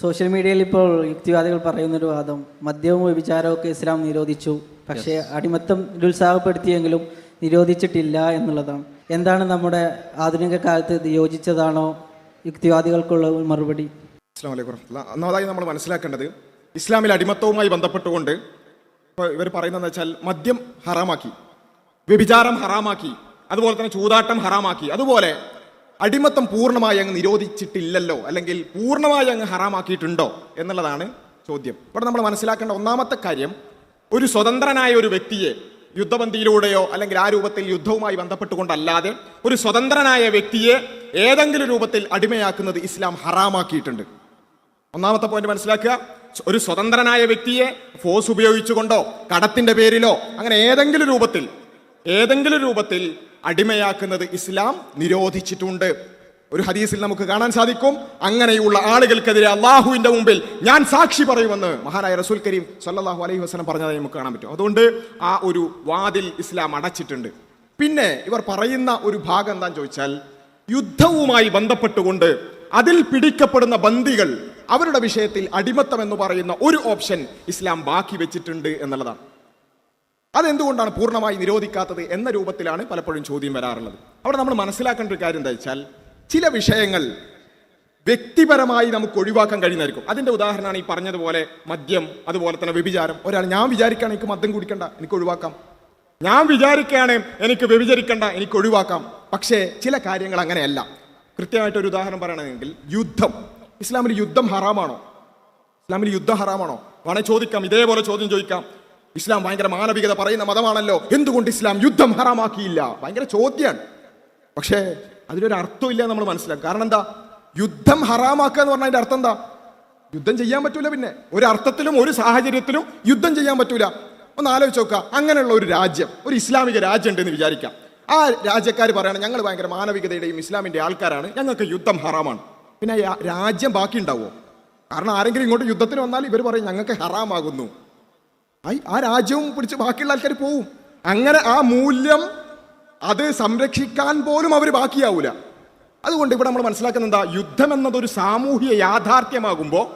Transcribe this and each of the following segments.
Social മീഡിയയിൽ ഇപ്പോൾ യുക്തിവാദികൾ പറയുന്നൊരു വാദം മദ്യവും വ്യഭിചാരവും ഒക്കെ ഇസ്ലാം നിരോധിച്ചു. പക്ഷേ അടിമത്തം നിരുത്സാഹപ്പെടുത്തിയെങ്കിലും നിരോധിച്ചിട്ടില്ല എന്നുള്ളതാണ്. എന്താണ് നമ്മുടെ ആധുനിക കാലത്ത് ഇത് യോജിച്ചതാണോ യുക്തിവാദികൾക്കുള്ള മറുപടി? അസ്ലാം വലൈക്കും വറഹ്മത്തുള്ളാഹി. ഒന്നാമതായി നമ്മൾ മനസ്സിലാക്കേണ്ടത് ഇസ്ലാമിൽ അടിമത്തവുമായി ബന്ധപ്പെട്ടുകൊണ്ട് ഇപ്പോൾ ഇവർ പറയുന്നതെന്ന് വെച്ചാൽ മദ്യം ഹറാമാക്കി വ്യഭിചാരം ഹറാമാക്കി അതുപോലെ തന്നെ ചൂതാട്ടം ഹറാമാക്കി അതുപോലെ അടിമത്തം പൂർണമായി അങ്ങ് നിരോധിച്ചിട്ടില്ലല്ലോ അല്ലെങ്കിൽ പൂർണമായി അങ്ങ് ഹറാമാക്കിയിട്ടുണ്ടോ എന്നുള്ളതാണ് ചോദ്യം. ഇവിടെ നമ്മൾ മനസ്സിലാക്കേണ്ട ഒന്നാമത്തെ കാര്യം ഒരു സ്വതന്ത്രനായ ഒരു വ്യക്തിയെ യുദ്ധബന്ധിയിലൂടെയോ അല്ലെങ്കിൽ ആ രൂപത്തിൽ യുദ്ധവുമായി ബന്ധപ്പെട്ടുകൊണ്ടല്ലാതെ ഒരു സ്വതന്ത്രനായ വ്യക്തിയെ ഏതെങ്കിലും രൂപത്തിൽ അടിമയാക്കുന്നത് ഇസ്ലാം ഹറാമാക്കിയിട്ടുണ്ട്. ഒന്നാമത്തെ പോയിന്റ് മനസ്സിലാക്കുക ഒരു സ്വതന്ത്രനായ വ്യക്തിയെ ഫോഴ്സ് ഉപയോഗിച്ചുകൊണ്ടോ കടത്തിന്റെ പേരിലോ അങ്ങനെ ഏതെങ്കിലും രൂപത്തിൽ ഏതെങ്കിലും രൂപത്തിൽ അടിമയാക്കുന്നത് ഇസ്ലാം നിരോധിച്ചിട്ടുണ്ട്. ഒരു ഹദീസിൽ നമുക്ക് കാണാൻ സാധിക്കും അങ്ങനെയുള്ള ആളുകൾക്കെതിരെ അള്ളാഹുവിന്റെ മുമ്പിൽ ഞാൻ സാക്ഷി പറയുമെന്ന് മഹാനായ റസൂൽ കരീം സല്ലാഹു അലൈഹി വസ്ലം പറഞ്ഞതായി നമുക്ക് കാണാൻ പറ്റും. അതുകൊണ്ട് ആ ഒരു വാതിൽ ഇസ്ലാം അടച്ചിട്ടുണ്ട്. പിന്നെ ഇവർ പറയുന്ന ഒരു ഭാഗം എന്താന്ന് ചോദിച്ചാൽ യുദ്ധവുമായി ബന്ധപ്പെട്ടുകൊണ്ട് അതിൽ പിടിക്കപ്പെടുന്ന ബന്ദികൾ അവരുടെ വിഷയത്തിൽ അടിമത്തം എന്ന് പറയുന്ന ഒരു ഓപ്ഷൻ ഇസ്ലാം ബാക്കി വെച്ചിട്ടുണ്ട് എന്നുള്ളതാണ്. അതെന്തുകൊണ്ടാണ് പൂർണമായി നിരോധിക്കാത്തത് എന്ന രൂപത്തിലാണ് പലപ്പോഴും ചോദ്യം വരാറുള്ളത്. അവിടെ നമ്മൾ മനസ്സിലാക്കേണ്ട ഒരു കാര്യം എന്താ വെച്ചാൽ ചില വിഷയങ്ങൾ വ്യക്തിപരമായി നമുക്ക് ഒഴിവാക്കാൻ കഴിയുന്നതായിരിക്കും. അതിന്റെ ഉദാഹരണമാണ് ഈ പറഞ്ഞതുപോലെ മദ്യം അതുപോലെ തന്നെ വ്യഭിചാരം. ഒരാൾ ഞാൻ വിചാരിക്കുകയാണ് എനിക്ക് മദ്യം കുടിക്കണ്ട എനിക്ക് ഒഴിവാക്കാം. ഞാൻ വിചാരിക്കുകയാണ് എനിക്ക് വ്യഭിചരിക്കണ്ട എനിക്ക് ഒഴിവാക്കാം. പക്ഷേ ചില കാര്യങ്ങൾ അങ്ങനെയല്ല. കൃത്യമായിട്ട് ഒരു ഉദാഹരണം പറയണമെങ്കിൽ യുദ്ധം. ഇസ്ലാമിൽ യുദ്ധം ഹറാമാണോ? ഇസ്ലാമിൽ യുദ്ധം ഹറാമാണോ? വേണേ ചോദിക്കാം ഇതേപോലെ ചോദ്യം ചോദിക്കാം. ഇസ്ലാം ഭയങ്കര മാനവികത പറയുന്ന മതമാണല്ലോ. എന്തുകൊണ്ട് ഇസ്ലാം യുദ്ധം ഹറാമാക്കിയില്ല? ഭയങ്കര ചോദ്യമാണ് പക്ഷേ അതിലൊരു അർത്ഥമില്ല നമ്മൾ മനസ്സിലാക്കും. കാരണം എന്താ? യുദ്ധം ഹറാമാക്കുക എന്ന് പറഞ്ഞാൽ അതിന്റെ അർത്ഥം എന്താ? യുദ്ധം ചെയ്യാൻ പറ്റൂല പിന്നെ. ഒരു അർത്ഥത്തിലും ഒരു സാഹചര്യത്തിലും യുദ്ധം ചെയ്യാൻ പറ്റൂല. ഒന്ന് ആലോചിച്ച് നോക്കുക. അങ്ങനെയുള്ള ഒരു രാജ്യം ഒരു ഇസ്ലാമിക രാജ്യം ഉണ്ടെന്ന് വിചാരിക്കാം. ആ രാജ്യക്കാർ പറയണം ഞങ്ങൾ ഭയങ്കര മാനവികതയുടെയും ഇസ്ലാമിന്റെ ആൾക്കാരാണ്. ഞങ്ങൾക്ക് യുദ്ധം ഹറാമാണ്. പിന്നെ രാജ്യം ബാക്കി ഉണ്ടാവുമോ കാരണം ആരെങ്കിലും ഇങ്ങോട്ട് യുദ്ധത്തിന് വന്നാൽ ഇവർ പറയും ഞങ്ങൾക്ക് ഹറാമാകുന്നു. ആ രാജ്യവും പിടിച്ച് ബാക്കിയുള്ള ആൾക്കാർ പോവും. അങ്ങനെ ആ മൂല്യം അത് സംരക്ഷിക്കാൻ പോലും അവർ ബാക്കിയാവൂല. അതുകൊണ്ട് ഇവിടെ നമ്മൾ മനസ്സിലാക്കുന്നത് എന്താ യുദ്ധം എന്നതൊരു സാമൂഹിക യാഥാർത്ഥ്യമാകുമ്പോൾ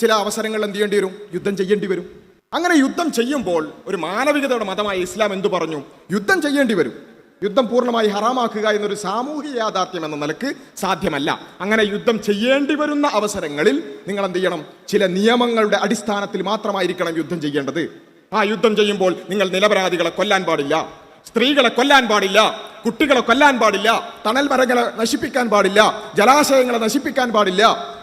ചില അവസരങ്ങളിൽ എന്ത് ചെയ്യേണ്ടി വരും? യുദ്ധം ചെയ്യേണ്ടി വരും. അങ്ങനെ യുദ്ധം ചെയ്യുമ്പോൾ ഒരു മാനവികതയുടെ മതമായ ഇസ്ലാം എന്തു പറഞ്ഞു? യുദ്ധം ചെയ്യേണ്ടി വരും. യുദ്ധം പൂർണമായി ഹറാമാക്കുക എന്നൊരു സാമൂഹിക യാഥാർത്ഥ്യം എന്ന നിലയ്ക്ക് സാധ്യമല്ല. അങ്ങനെ യുദ്ധം ചെയ്യേണ്ടി വരുന്ന അവസരങ്ങളിൽ നിങ്ങൾ എന്ത് ചെയ്യണം? ചില നിയമങ്ങളുടെ അടിസ്ഥാനത്തിൽ മാത്രമായിരിക്കണം യുദ്ധം ചെയ്യേണ്ടത്. ആ യുദ്ധം ചെയ്യുമ്പോൾ നിങ്ങൾ നിലപരാധികളെ കൊല്ലാൻ പാടില്ല. സ്ത്രീകളെ കൊല്ലാൻ പാടില്ല. കുട്ടികളെ കൊല്ലാൻ പാടില്ല. തണൽ മരങ്ങളെ നശിപ്പിക്കാൻ പാടില്ല. ജലാശയങ്ങളെ നശിപ്പിക്കാൻ പാടില്ല.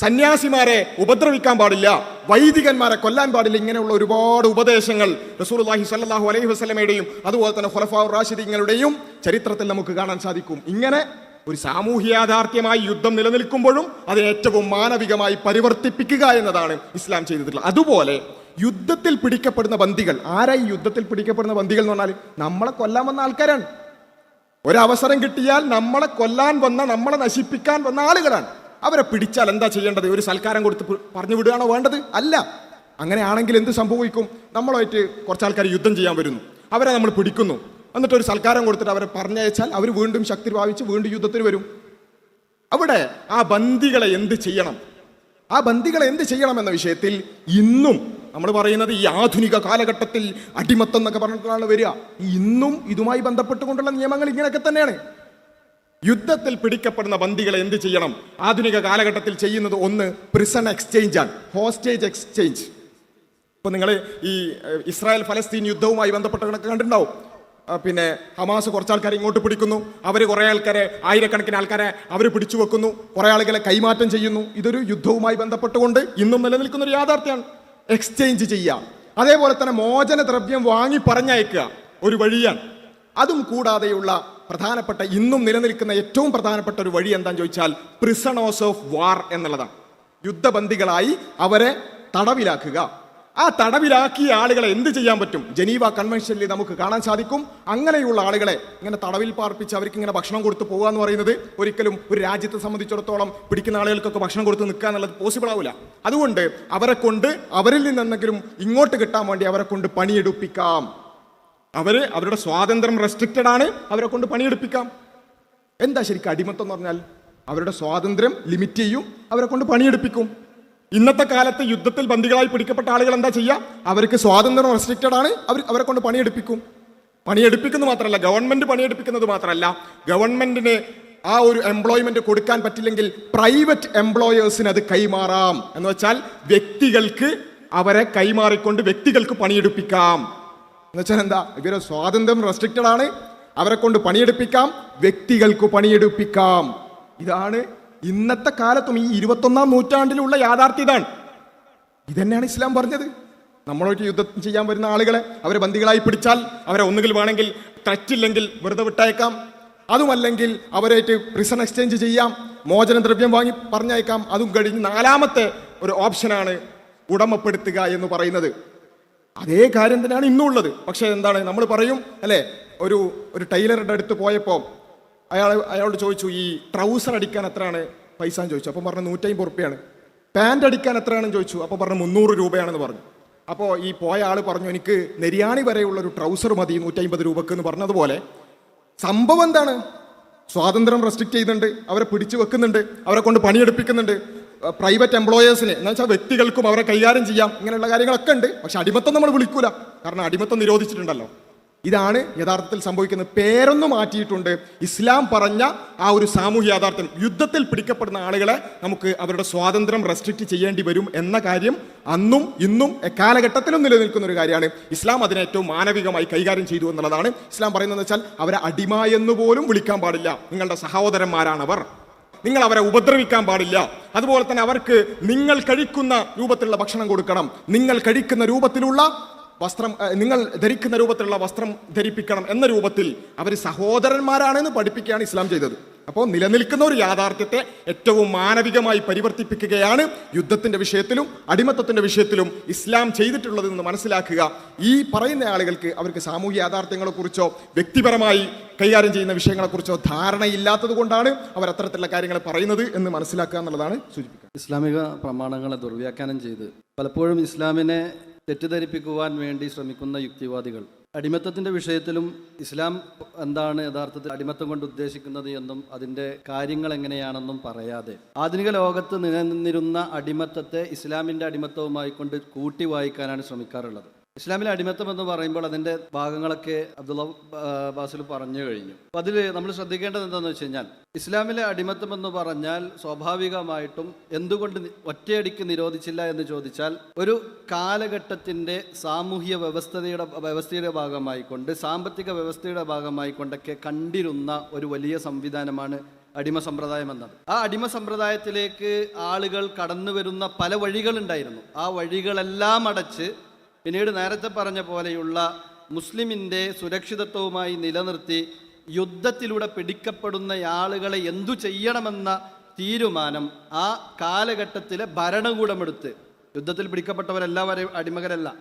സന്യാസിമാരെ ഉപദ്രവിക്കാൻ പാടില്ല. വൈദികന്മാരെ കൊല്ലാൻ പാടില്ല. ഇങ്ങനെയുള്ള ഒരുപാട് ഉപദേശങ്ങൾ റസൂലുള്ളാഹി സല്ലാഹു അലൈഹി വസ്ലമയുടെയും അതുപോലെ തന്നെ ഖുലഫാ റാഷിദീങ്ങളുടെയും ചരിത്രത്തിൽ നമുക്ക് കാണാൻ സാധിക്കും. ഇങ്ങനെ ഒരു സാമൂഹ്യ യാഥാർത്ഥ്യമായി യുദ്ധം നിലനിൽക്കുമ്പോഴും അത് ഏറ്റവും മാനവികമായി പരിവർത്തിപ്പിക്കുക എന്നതാണ് ഇസ്ലാം ചെയ്തിട്ടുള്ളത്. അതുപോലെ യുദ്ധത്തിൽ പിടിക്കപ്പെടുന്ന ബന്ദികൾ. ആരായി യുദ്ധത്തിൽ പിടിക്കപ്പെടുന്ന ബന്ദികൾ എന്ന് പറഞ്ഞാൽ നമ്മളെ കൊല്ലാൻ വന്ന ആൾക്കാരാണ്. ഒരവസരം കിട്ടിയാൽ നമ്മളെ കൊല്ലാൻ വന്ന നമ്മളെ നശിപ്പിക്കാൻ വന്ന ആളുകളാണ്. അവരെ പിടിച്ചാൽ എന്താ ചെയ്യേണ്ടത്? ഒരു സൽക്കാരം കൊടുത്ത് പറഞ്ഞു വിടുകയാണോ വേണ്ടത്? അല്ല. അങ്ങനെയാണെങ്കിൽ എന്ത് സംഭവിക്കും? നമ്മളായിട്ട് കുറച്ച് ആൾക്കാർ യുദ്ധം ചെയ്യാൻ വരുന്നു. അവരെ നമ്മൾ പിടിക്കുന്നു. എന്നിട്ട് ഒരു സൽക്കാരം കൊടുത്തിട്ട് അവരെ പറഞ്ഞയച്ചാൽ അവർ വീണ്ടും ശക്തി പ്രാപിച്ച് വീണ്ടും യുദ്ധത്തിന് വരും. അവിടെ ആ ബന്ദികളെ എന്ത് ചെയ്യണം? ആ ബന്ദികളെ എന്ത് ചെയ്യണം എന്ന വിഷയത്തിൽ ഇന്നും നമ്മൾ പറയുന്നത് ഈ ആധുനിക കാലഘട്ടത്തിൽ അടിമത്തം എന്നൊക്കെ പറഞ്ഞിട്ടാണ് വരിക. ഇന്നും ഇതുമായി ബന്ധപ്പെട്ടുകൊണ്ടുള്ള നിയമങ്ങൾ ഇങ്ങനെയൊക്കെ തന്നെയാണ്. യുദ്ധത്തിൽ പിടിക്കപ്പെടുന്ന ബന്ദികളെ എന്ത് ചെയ്യണം? ആധുനിക കാലഘട്ടത്തിൽ ചെയ്യുന്നത് ഒന്ന് പ്രിസൺ എക്സ്ചേഞ്ച് ആണ്. ഹോസ്റ്റേജ് എക്സ്ചേഞ്ച് ഇപ്പൊ നിങ്ങൾ ഈ ഇസ്രായേൽ ഫലസ്തീൻ യുദ്ധവുമായി ബന്ധപ്പെട്ട കണക്ക് കണ്ടിട്ടുണ്ടാവും. പിന്നെ ഹമാസ് കുറച്ച് ആൾക്കാരെ ഇങ്ങോട്ട് പിടിക്കുന്നു. അവർ കുറേ ആൾക്കാരെ ആയിരക്കണക്കിന് ആൾക്കാരെ അവർ പിടിച്ചു വെക്കുന്നു കുറേ ആളുകളെ കൈമാറ്റം ചെയ്യുന്നു. ഇതൊരു യുദ്ധവുമായി ബന്ധപ്പെട്ടുകൊണ്ട് ഇന്നും നിലനിൽക്കുന്ന ഒരു യാഥാർത്ഥ്യമാണ്. എക്സ്ചേഞ്ച് ചെയ്യുക അതേപോലെ തന്നെ മോചന ദ്രവ്യം വാങ്ങി പറഞ്ഞയക്കുക. ഒരു വഴിയാണ്. അതും കൂടാതെയുള്ള പ്രധാനപ്പെട്ട ഇന്നും നിലനിൽക്കുന്ന ഏറ്റവും പ്രധാനപ്പെട്ട ഒരു വഴി എന്താണെന്ന് ചോദിച്ചാൽ പ്രിസണേഴ്സ് ഓഫ് വാർ എന്നുള്ളതാണ്. യുദ്ധബന്ദികളായി അവരെ തടവിലാക്കുക. ആ തടവിലാക്കിയ ആളുകളെ എന്ത് ചെയ്യാൻ പറ്റും? ജനീവ കൺവെൻഷനിൽ നമുക്ക് കാണാൻ സാധിക്കും. അങ്ങനെയുള്ള ആളുകളെ ഇങ്ങനെ തടവിൽ പാർപ്പിച്ച് അവർക്ക് ഇങ്ങനെ ഭക്ഷണം കൊടുത്ത് പോകുക എന്ന് പറയുന്നത് ഒരിക്കലും ഒരു രാജ്യത്തെ സംബന്ധിച്ചിടത്തോളം പിടിക്കുന്ന ആളുകൾക്കൊക്കെ ഭക്ഷണം കൊടുത്ത് നിൽക്കുക എന്നുള്ളത് പോസിബിൾ ആവില്ല. അതുകൊണ്ട് അവരെ കൊണ്ട് അവരിൽ നിന്നെന്തെങ്കിലും ഇങ്ങോട്ട് കിട്ടാൻ വേണ്ടി അവരെ കൊണ്ട് പണിയെടുപ്പിക്കാം. അവർ അവരുടെ സ്വാതന്ത്ര്യം റെസ്ട്രിക്റ്റഡ് ആണ് അവരെ കൊണ്ട് പണിയെടുപ്പിക്കാം. എന്താ ശരിക്കും അടിമത്തം എന്ന് പറഞ്ഞാൽ? അവരുടെ സ്വാതന്ത്ര്യം ലിമിറ്റ് ചെയ്യും അവരെ കൊണ്ട് പണിയെടുപ്പിക്കും. ഇന്നത്തെ കാലത്ത് യുദ്ധത്തിൽ ബന്ദികളായി പിടിക്കപ്പെട്ട ആളുകൾ എന്താ ചെയ്യുക അവർക്ക് സ്വാതന്ത്ര്യം റെസ്ട്രിക്റ്റഡ് ആണ്. അവർ അവരെ കൊണ്ട് പണിയെടുപ്പിക്കും. പണിയെടുപ്പിക്കുന്നത് മാത്രമല്ല ഗവൺമെന്റ് പണിയെടുപ്പിക്കുന്നത് മാത്രമല്ല ഗവൺമെന്റിന് ആ ഒരു എംപ്ലോയ്മെന്റ് കൊടുക്കാൻ പറ്റില്ലെങ്കിൽ പ്രൈവറ്റ് എംപ്ലോയേഴ്സിന് അത് കൈമാറാം. എന്ന് വെച്ചാൽ വ്യക്തികൾക്ക് അവരെ കൈമാറിക്കൊണ്ട് വ്യക്തികൾക്ക് പണിയെടുപ്പിക്കാം. എന്ന് വെച്ചാൽ എന്താ? ഇവരെ സ്വാതന്ത്ര്യം റെസ്ട്രിക്റ്റഡ് ആണ്. അവരെ കൊണ്ട് പണിയെടുപ്പിക്കാം. വ്യക്തികൾക്ക് പണിയെടുപ്പിക്കാം. ഇതാണ് ഇന്നത്തെ കാലത്തും ഈ ഇരുപത്തൊന്നാം നൂറ്റാണ്ടിലുള്ള യാഥാർത്ഥ്യ ഇതാണ്. ഇതന്നെയാണ് ഇസ്ലാം പറഞ്ഞത്. നമ്മളോട്ട് യുദ്ധം ചെയ്യാൻ വരുന്ന ആളുകളെ അവരെ ബന്ദികളായി പിടിച്ചാൽ അവരെ ഒന്നുകിൽ വേണമെങ്കിൽ തെറ്റില്ലെങ്കിൽ വെറുതെ വിട്ടയക്കാം. അതുമല്ലെങ്കിൽ അവരായിട്ട് പ്രിസൺ എക്സ്ചേഞ്ച് ചെയ്യാം. മോചന ദ്രവ്യം വാങ്ങി പറഞ്ഞയക്കാം. അതും കഴിഞ്ഞ് നാലാമത്തെ ഒരു ഓപ്ഷനാണ് ഉടമപ്പെടുത്തുക എന്ന് പറയുന്നത്. അതേ കാര്യം തന്നെയാണ് ഇന്നുള്ളത്. പക്ഷേ എന്താണ്? നമ്മൾ പറയും അല്ലേ? ഒരു ഒരു ടൈലറുടെ അടുത്ത് പോയപ്പോൾ അയാൾ അയാളോട് ചോദിച്ചു ഈ ട്രൗസർ അടിക്കാൻ എത്രയാണ് പൈസ? എന്ന് ചോദിച്ചു. അപ്പം പറഞ്ഞു നൂറ്റമ്പത് റുപ്യാണ്. പാന്റ് അടിക്കാൻ എത്രയാണെന്ന് ചോദിച്ചു. അപ്പോൾ പറഞ്ഞു മുന്നൂറ് രൂപയാണെന്ന് പറഞ്ഞു. അപ്പോൾ ഈ പോയ ആൾ പറഞ്ഞു എനിക്ക് നെരിയാണി വരെയുള്ള ഒരു ട്രൗസർ മതി നൂറ്റമ്പത് രൂപക്ക് എന്ന് പറഞ്ഞതുപോലെ. സംഭവം എന്താണ്? സ്വാതന്ത്ര്യം റെസ്ട്രിക്ട് ചെയ്യുന്നുണ്ട് അവരെ പിടിച്ചു വെക്കുന്നുണ്ട്. അവരെ കൊണ്ട് പണിയെടുപ്പിക്കുന്നുണ്ട്. പ്രൈവറ്റ് എംപ്ലോയേഴ്സിനെ എന്ന് വെച്ചാൽ വ്യക്തികൾക്കും അവരെ കൈകാര്യം ചെയ്യാം. ഇങ്ങനെയുള്ള കാര്യങ്ങളൊക്കെ ഉണ്ട്. പക്ഷെ അടിമത്തം നമ്മൾ വിളിക്കൂല. കാരണം അടിമത്തം നിരോധിച്ചിട്ടുണ്ടല്ലോ. ഇതാണ് യഥാർത്ഥത്തിൽ സംഭവിക്കുന്നത് പേരൊന്ന് മാറ്റിയിട്ടുണ്ട്. ഇസ്ലാം പറഞ്ഞ ആ ഒരു സാമൂഹ്യ യാഥാർത്ഥ്യം യുദ്ധത്തിൽ പിടിക്കപ്പെടുന്ന ആളുകളെ നമുക്ക് അവരുടെ സ്വാതന്ത്ര്യം റെസ്ട്രിക്റ്റ് ചെയ്യേണ്ടി വരും എന്ന കാര്യം അന്നും ഇന്നും എക്കാലഘട്ടത്തിലും നിലനിൽക്കുന്ന ഒരു കാര്യമാണ്. ഇസ്ലാം അതിനെ ഏറ്റവും മാനവികമായി കൈകാര്യം ചെയ്തു എന്നുള്ളതാണ്. ഇസ്ലാം പറയുന്നത് വെച്ചാൽ അവരെ അടിമ എന്ന് പോലും വിളിക്കാൻ പാടില്ല. നിങ്ങളുടെ സഹോദരന്മാരാണവർ. നിങ്ങൾ അവരെ ഉപദ്രവിക്കാൻ പാടില്ല. അതുപോലെ തന്നെ അവർക്ക് നിങ്ങൾ കഴിക്കുന്ന രൂപത്തിലുള്ള ഭക്ഷണം കൊടുക്കണം. നിങ്ങൾ കഴിക്കുന്ന രൂപത്തിലുള്ള വസ്ത്രം നിങ്ങൾ ധരിക്കുന്ന രൂപത്തിലുള്ള വസ്ത്രം ധരിപ്പിക്കണം എന്ന രൂപത്തിൽ അവർ സഹോദരന്മാരാണെന്ന് പഠിപ്പിക്കുകയാണ് ഇസ്ലാം ചെയ്തത്. അപ്പോൾ നിലനിൽക്കുന്ന ഒരു യാഥാർത്ഥ്യത്തെ ഏറ്റവും മാനവികമായി പരിവർത്തിപ്പിക്കുകയാണ് യുദ്ധത്തിന്റെ വിഷയത്തിലും അടിമത്തത്തിന്റെ വിഷയത്തിലും ഇസ്ലാം ചെയ്തിട്ടുള്ളതെന്ന് മനസ്സിലാക്കുക. ഈ പറയുന്ന ആളുകൾക്ക് അവർക്ക് സാമൂഹ്യ യാഥാർത്ഥ്യങ്ങളെക്കുറിച്ചോ വ്യക്തിപരമായി കൈകാര്യം ചെയ്യുന്ന വിഷയങ്ങളെക്കുറിച്ചോ ധാരണയില്ലാത്തത് കൊണ്ടാണ് അവർ അത്തരത്തിലുള്ള കാര്യങ്ങൾ പറയുന്നത് എന്ന് മനസ്സിലാക്കുക എന്നുള്ളതാണ് സൂചിപ്പിക്കുക. ഇസ്ലാമിക പ്രമാണങ്ങളെ ദുർവ്യാഖ്യാനം ചെയ്ത് പലപ്പോഴും ഇസ്ലാമിനെ തെറ്റിദ്ധരിപ്പിക്കുവാൻ വേണ്ടി ശ്രമിക്കുന്ന യുക്തിവാദികൾ. അടിമത്തത്തിന്റെ വിഷയത്തിലും ഇസ്ലാം എന്താണ് യഥാർത്ഥത്തിൽ അടിമത്തം കൊണ്ട് ഉദ്ദേശിക്കുന്നത് എന്നും അതിന്റെ കാര്യങ്ങൾ എങ്ങനെയാണെന്നും പറയാതെ. ആധുനിക ലോകത്ത് നിലനിന്നിരുന്ന അടിമത്തത്തെ ഇസ്ലാമിന്റെ അടിമത്തവുമായി കൊണ്ട് കൂട്ടി വായിക്കാനാണ് ശ്രമിക്കാറുള്ളത്. ഇസ്ലാമിലെ അടിമത്തം എന്ന് പറയുമ്പോൾ അതിന്റെ ഭാഗങ്ങളൊക്കെ അബ്ദുള്ള ബാസിൽ പറഞ്ഞു കഴിഞ്ഞു. അപ്പോൾ അതിൽ നമ്മൾ ശ്രദ്ധിക്കേണ്ടത് എന്താണെന്ന് വെച്ച് കഴിഞ്ഞാൽ ഇസ്ലാമിലെ അടിമത്തം എന്ന് പറഞ്ഞാൽ സ്വാഭാവികമായിട്ടും എന്തുകൊണ്ട് ഒറ്റയടിക്ക് നിരോധിച്ചില്ല എന്ന് ചോദിച്ചാൽ ഒരു കാലഘട്ടത്തിന്റെ സാമൂഹ്യ വ്യവസ്ഥതയുടെ വ്യവസ്ഥയുടെ ഭാഗമായിക്കൊണ്ട് സാമ്പത്തിക വ്യവസ്ഥയുടെ ഭാഗമായിക്കൊണ്ടൊക്കെ കണ്ടിരുന്ന ഒരു വലിയ സംവിധാനമാണ് അടിമ സമ്പ്രദായം എന്നത് ആ അടിമ സമ്പ്രദായത്തിലേക്ക് ആളുകൾ കടന്നു വരുന്ന പല വഴികളുണ്ടായിരുന്നു. ആ വഴികളെല്ലാം അടച്ച് പിന്നീട് നേരത്തെ പറഞ്ഞ പോലെയുള്ള മുസ്ലിമിന്റെ സുരക്ഷിതത്വവുമായി നിലനിർത്തി യുദ്ധത്തിലൂടെ പിടിക്കപ്പെടുന്ന ആളുകളെ എന്തു ചെയ്യണമെന്ന തീരുമാനം ആ കാലഘട്ടത്തിലെ ഭരണകൂടമെടുത്ത്. യുദ്ധത്തിൽ പിടിക്കപ്പെട്ടവരെല്ലാവരും അടിമകരല്ല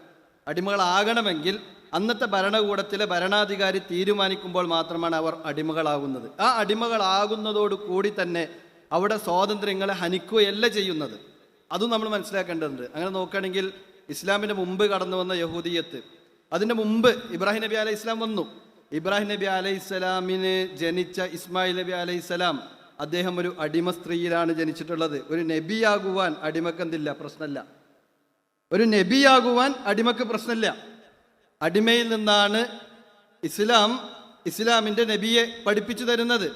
അടിമകളാകണമെങ്കിൽ അന്നത്തെ ഭരണകൂടത്തിലെ ഭരണാധികാരി തീരുമാനിക്കുമ്പോൾ മാത്രമാണ് അവർ അടിമകളാകുന്നത്. ആ അടിമകളാകുന്നതോടു കൂടി തന്നെ അവിടെ സ്വാതന്ത്ര്യങ്ങളെ ഹനിക്കുകയല്ല ചെയ്യുന്നത്. അതും നമ്മൾ മനസ്സിലാക്കേണ്ടതുണ്ട്. അങ്ങനെ നോക്കുകയാണെങ്കിൽ ഇസ്ലാമിന് മുമ്പ് കടന്നു വന്ന യഹൂദിയത്ത്. അതിന് മുമ്പ് ഇബ്രാഹിം നബി അലൈഹി ഇസ്ലാം വന്നു. ഇബ്രാഹിം നബി അലൈഹി സ്വലാമിന് ജനിച്ച ഇസ്മായിൽ നബി അലൈഹി സ്വലാം അദ്ദേഹം ഒരു അടിമ സ്ത്രീയിലാണ് ജനിച്ചിട്ടുള്ളത്. ഒരു നബിയാകുവാൻ അടിമക്കെന്തില്ല പ്രശ്നമല്ല ഒരു നബിയാകുവാൻ അടിമക്ക് പ്രശ്നമില്ല അടിമയിൽ നിന്നാണ് ഇസ്ലാം ഇസ്ലാമിന്റെ നബിയെ പഠിപ്പിച്ചു തരുന്നത്.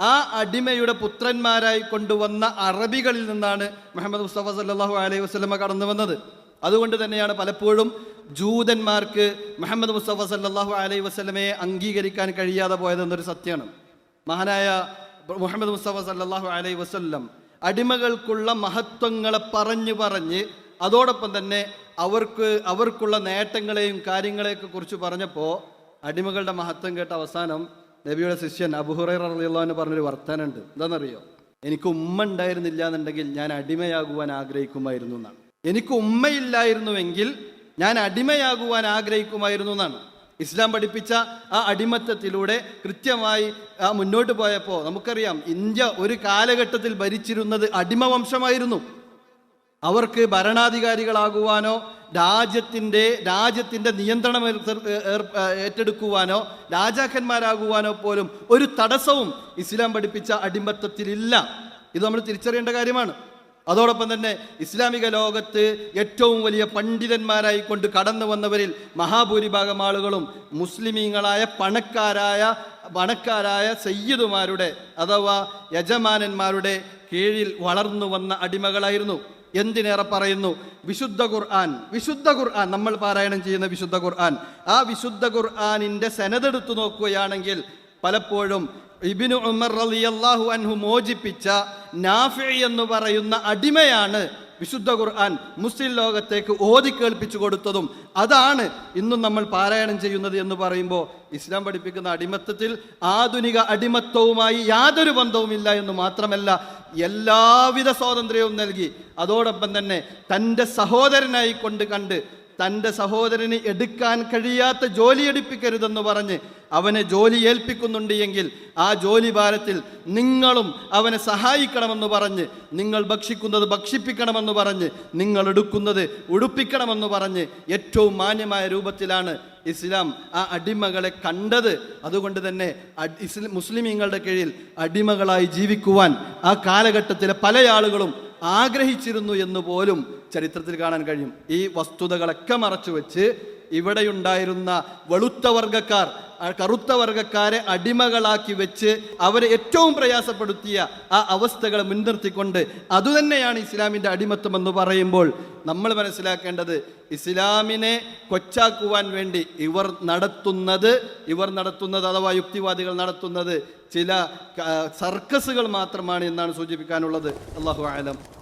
ആ അടിമയുടെ പുത്രന്മാരായി കൊണ്ടുവന്ന അറബികളിൽ നിന്നാണ് മുഹമ്മദ് മുസ്തഫ സല്ലാഹു അലൈഹി വസ്ലമ കടന്നു വന്നത്. അതുകൊണ്ട് തന്നെയാണ് പലപ്പോഴും ജൂതന്മാർക്ക് മുഹമ്മദ് മുസ്തഫ സല്ലാഹു അലൈഹി വസ്ലമയെ അംഗീകരിക്കാൻ കഴിയാതെ പോയതെന്നൊരു സത്യമാണ്. മഹാനായ മുഹമ്മദ് മുസ്തഫ സല്ലാഹു അലൈഹി വസ്ല്ലം അടിമകൾക്കുള്ള മഹത്വങ്ങളെ പറഞ്ഞു പറഞ്ഞ് അതോടൊപ്പം തന്നെ അവർക്ക് അവർക്കുള്ള നേട്ടങ്ങളെയും കാര്യങ്ങളെയൊക്കെ കുറിച്ച് പറഞ്ഞപ്പോൾ അടിമകളുടെ മഹത്വം കേട്ട അവസാനം നബിയുടെ ശിഷ്യൻ അബുഹുറൈറിയുള്ളവന് പറഞ്ഞൊരു വർത്തനുണ്ട് എന്താണെന്നറിയോ എനിക്ക് ഉമ്മ ഉണ്ടായിരുന്നില്ല എന്നുണ്ടെങ്കിൽ ഞാൻ അടിമയാകുവാൻ ആഗ്രഹിക്കുമായിരുന്നു എന്നാണ്. എനിക്ക് ഉമ്മയില്ലായിരുന്നുവെങ്കിൽ ഞാൻ അടിമയാകുവാൻ ആഗ്രഹിക്കുമായിരുന്നു എന്നാണ്. ഇസ്ലാം പഠിപ്പിച്ച ആ അടിമത്തത്തിലൂടെ കൃത്യമായി ആ മുന്നോട്ട് പോയപ്പോൾ നമുക്കറിയാം ഇന്ത്യ ഒരു കാലഘട്ടത്തിൽ ഭരിച്ചിരുന്നത് അടിമവംശമായിരുന്നു അവർക്ക് ഭരണാധികാരികളാകുവാനോ രാജ്യത്തിന്റെ രാജ്യത്തിന്റെ നിയന്ത്രണം ഏറ്റെടുക്കുവാനോ രാജാക്കന്മാരാകുവാനോ പോലും ഒരു തടസ്സവും ഇസ്ലാം പഠിപ്പിച്ച അടിമത്തത്തിലില്ല. ഇത് നമ്മൾ തിരിച്ചറിയേണ്ട കാര്യമാണ്. അതോടൊപ്പം തന്നെ ഇസ്ലാമിക ലോകത്ത് ഏറ്റവും വലിയ പണ്ഡിതന്മാരായി കൊണ്ട് കടന്നു വന്നവരിൽ മഹാഭൂരിഭാഗം ആളുകളും മുസ്ലിമീങ്ങളായ പണക്കാരായ പണക്കാരായ സയ്യിദുമാരുടെ അഥവാ യജമാനന്മാരുടെ കീഴിൽ വളർന്നു വന്ന അടിമകളായിരുന്നു. എന്തിനേറെ പറയുന്നു? വിശുദ്ധ ഖുർആൻ വിശുദ്ധ ഖുർആൻ. നമ്മൾ പാരായണം ചെയ്യുന്ന വിശുദ്ധ ഖുർആൻ. ആ വിശുദ്ധ ഖുർആാനിന്റെ സെനതെടുത്തു നോക്കുകയാണെങ്കിൽ പലപ്പോഴും ഇബിനു ഉമർ റളിയല്ലാഹു അൻഹു മോചിപ്പിച്ച നാഫി എന്ന് പറയുന്ന അടിമയാണ് വിശുദ്ധ ഖുർആൻ മുസ്ലിം ലോകത്തേക്ക് ഓതി കേൾപ്പിച്ചു കൊടുത്തതും അതാണ് ഇന്നും നമ്മൾ പാരായണം ചെയ്യുന്നത് എന്ന് പറയുമ്പോൾ ഇസ്ലാം പഠിപ്പിക്കുന്ന അടിമത്തത്തിൽ ആധുനിക അടിമത്വവുമായി യാതൊരു ബന്ധവുമില്ല എന്ന് മാത്രമല്ല എല്ലാവിധ സ്വാതന്ത്ര്യവും നൽകി. അതോടൊപ്പം തന്നെ തന്റെ സഹോദരനായി കൊണ്ട് കണ്ട് തന്റെ സഹോദരന് എടുക്കാൻ കഴിയാത്ത ജോലി എടുപ്പിക്കരുതെന്ന് പറഞ്ഞ് അവനെ ജോലി ഏൽപ്പിക്കുന്നുണ്ട് എങ്കിൽ ആ ജോലി ഭാരത്തിൽ നിങ്ങളും അവനെ സഹായിക്കണമെന്ന് പറഞ്ഞ് നിങ്ങൾ ഭക്ഷിക്കുന്നത് ഭക്ഷിപ്പിക്കണമെന്ന് പറഞ്ഞ് നിങ്ങൾ എടുക്കുന്നത് ഉടുപ്പിക്കണമെന്ന് പറഞ്ഞ് ഏറ്റവും മാന്യമായ രൂപത്തിലാണ് ഇസ്ലാം ആ അടിമകളെ കണ്ടത്. അതുകൊണ്ട് തന്നെ ഇസ്ലി മുസ്ലിമീങ്ങളുടെ കീഴിൽ അടിമകളായി ജീവിക്കുവാൻ ആ കാലഘട്ടത്തിലെ പല ആളുകളും ആഗ്രഹിച്ചിരുന്നു എന്ന് പോലും ചരിത്രത്തിൽ കാണാൻ കഴിയും. ഈ വസ്തുതകളൊക്കെ മറച്ചു വെച്ച് ഇവിടെയുണ്ടായിരുന്ന വെളുത്ത വർഗക്കാർ കറുത്ത വർഗക്കാരെ അടിമകളാക്കി വെച്ച് അവരെ ഏറ്റവും പ്രയാസപ്പെടുത്തിയ ആ അവസ്ഥകളെ മുൻനിർത്തിക്കൊണ്ട് അതുതന്നെയാണ് ഇസ്ലാമിന്റെ അടിമത്വം എന്ന് പറയുമ്പോൾ നമ്മൾ മനസ്സിലാക്കേണ്ടത് ഇസ്ലാമിനെ കൊച്ചാക്കുവാൻ വേണ്ടി ഇവർ നടത്തുന്നത് ഇവർ നടത്തുന്നത് അഥവാ യുക്തിവാദികൾ നടത്തുന്നത് ചില സർക്കസുകൾ മാത്രമാണ് എന്നാണ് സൂചിപ്പിക്കാനുള്ളത്. അള്ളാഹു ആലം